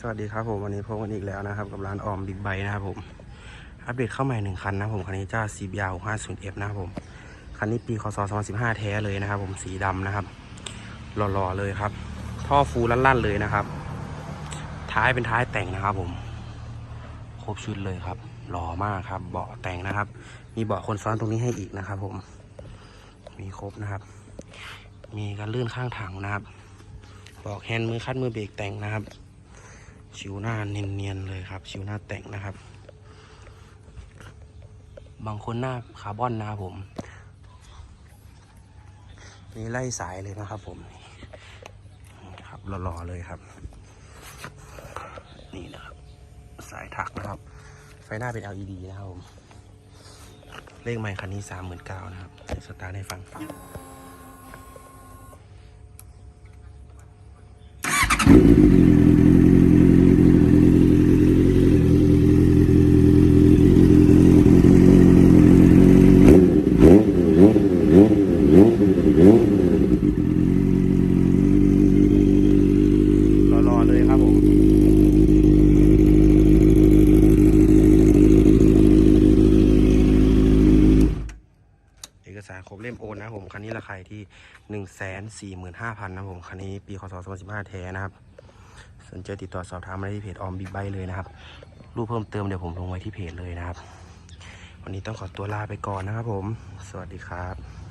สวัสดีครับผมวันนี้พบกันอีกแล้วนะครับ กับร้านออมบิ๊กไบนะครับผม อัปเดตเข้าใหม่หนึ่งคันนะครับผมคันนี้เจ้าซีบยาว 50F นะครับผมคันนี้ปีคศ2015 แท้เลยนะครับ ผมสีดำนะครับหล่อๆเลยครับ ท่อฟูลั่นๆเลยนะครับ ท้ายเป็นท้ายแต่งนะครับ ผมครบชุดเลยครับหล่อมากครับ เบาะแต่งนะครับ มีเบาะคนซ้อนตรงนี้ให้อีกนะครับ ผม มีครบนะครับ มีการลื่นข้างถังนะครับบอกแฮนด์มือคัดมือเบรกแต่งนะครับ ชิวหน้าเนียนๆเลยครับ ชิวหน้าแต่งนะครับ บางคนหน้าคาร์บอนนะครับผม นี่ไล่สายเลยนะครับผมครับหล่อๆเลยครับ นี่นะครับ สายถักนะครับ ไฟหน้าเป็น LED นะครับผมเลขใหม่คันนี้สามหมื่นเก้านะครับเดี๋ยวสตาร์ทให้ฟัง รอๆเลยครับผมเอกสารครบเล่มโอนนะผม คันนี้ราคาที่หนึ่งแสนสี่หมื่นห้าพันนะผม คันนี้ปีคศสองพันสิบห้าแท้นะครับ สนใจติดต่อสอบถามมาได้ที่เพจออมบิ๊กไบเลยนะครับ รูปเพิ่มเติมเดี๋ยวผมลงไว้ที่เพจเลยนะครับ วันนี้ต้องขอตัวลาไปก่อนนะครับผม สวัสดีครับ